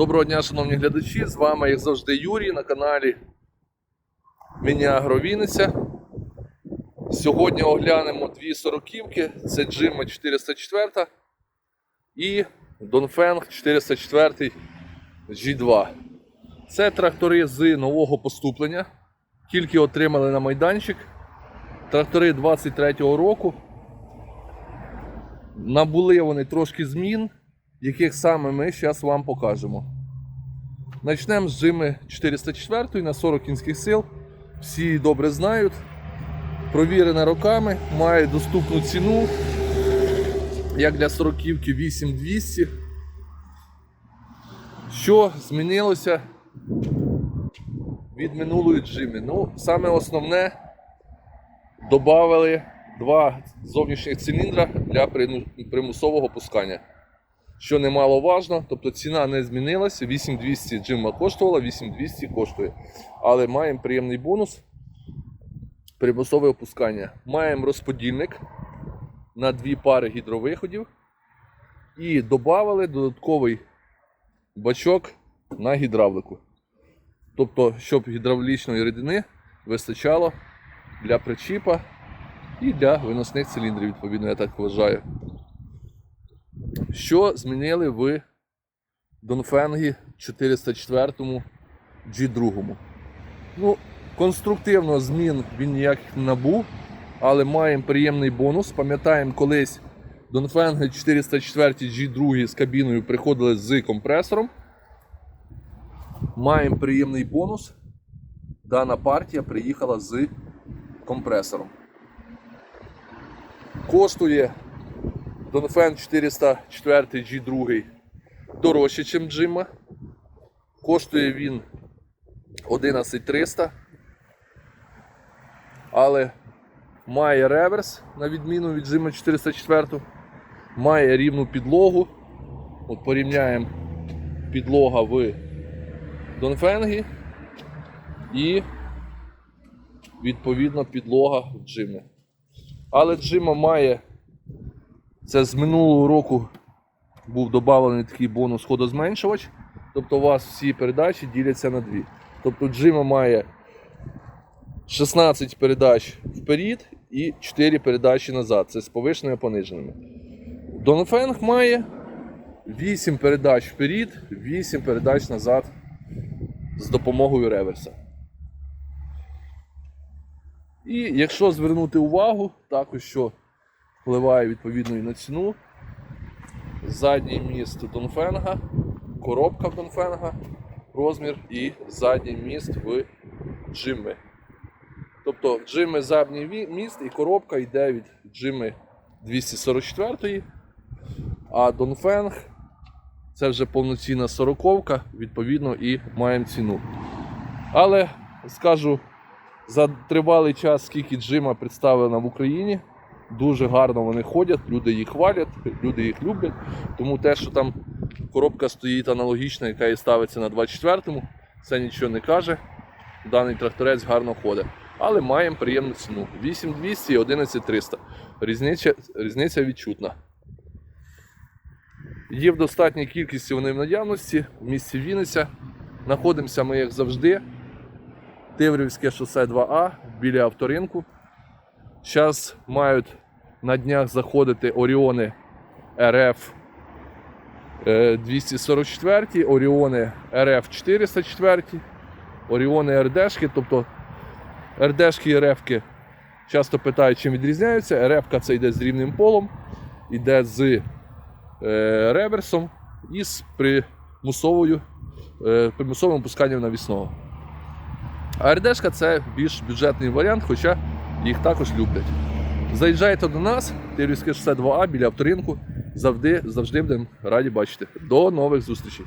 Доброго дня, шановні глядачі! З вами, як завжди, Юрій на каналі Міні-Агро Вінниця. Сьогодні оглянемо дві сороківки. Це Джима 404 і Донфенг 404 G2. Це трактори з нового поступлення. Тільки отримали на майданчик. Трактори 23-го року. Набули вони трошки змін, яких саме ми зараз вам покажемо. Начнемо з Джими 404 на 40 кінських сил. Всі її добре знають. Провірена роками, має доступну ціну. Як для 40-ківки 8200. Що змінилося від минулої джими? Ну, саме основне додали два зовнішніх циліндра для примусового пускання. Що немаловажно, тобто ціна не змінилася. 8200 джима коштувала, 8200 коштує. Але маємо приємний бонус примусове опускання. Маємо розподільник на дві пари гідровиходів і додали додатковий бачок на гідравлику. Тобто, щоб гідравлічної рідини вистачало для причіпа і для виносних циліндрів, відповідно, я так вважаю. Що змінили в Донфенгі 404 G2? Ну, конструктивно змін він ніяких не набув, але маємо приємний бонус. Пам'ятаємо, колись Донфенги 404 G2 з кабіною приходили з компресором. Маємо приємний бонус. Дана партія приїхала з компресором. Коштує Донфен 404 G2 дорожче, ніж Джима. Коштує він 11300. Але має реверс, на відміну від Джима 404. Має рівну підлогу. От порівняємо підлога в Донфенгі і відповідно підлога в Джимі. Але Джима має це з минулого року був додавлений такий бонус ходозменшувач. Тобто у вас всі передачі діляться на дві. Тобто Джима має 16 передач вперед і 4 передачі назад. Це з повишеними пониженими. Донфенг має 8 передач вперед, 8 передач назад з допомогою реверса. І якщо звернути увагу, також що впливає відповідно і на ціну. Задній міст Донфенга, коробка в Донфенга, розмір і задній міст в Джимми. Тобто в Джимми задній міст і коробка йде від Джимми 244, а Донфенг це вже повноцінна сороковка, відповідно, і маємо ціну. Але скажу, за тривалий час, скільки Джима представлена в Україні, дуже гарно вони ходять, люди їх хвалять, люди їх люблять. Тому те, що там коробка стоїть аналогічна, яка і ставиться на 24-му, це нічого не каже. Даний тракторець гарно ходить. Але маємо приємну ціну. 8200 і 11300. Різниця, різниця відчутна. Є в достатній кількості вони в наявності в місті Вінниця. Знаходимося ми, як завжди, Тиврівське шосе 2А біля авторинку. Зараз мають на днях заходити Оріони РФ е, 244, Оріони РФ 404, Оріони РДшки, тобто РДшки і РФки часто питають, чим відрізняються. РФ це йде з рівним полом, йде з е, реверсом і з примусовою, е, примусовим опусканням навісного. А РДшка це більш бюджетний варіант, хоча їх також люблять. Заїжджайте до нас, Тирівське шосе 2А біля авторинку. Завжди, завжди будемо раді бачити. До нових зустрічей.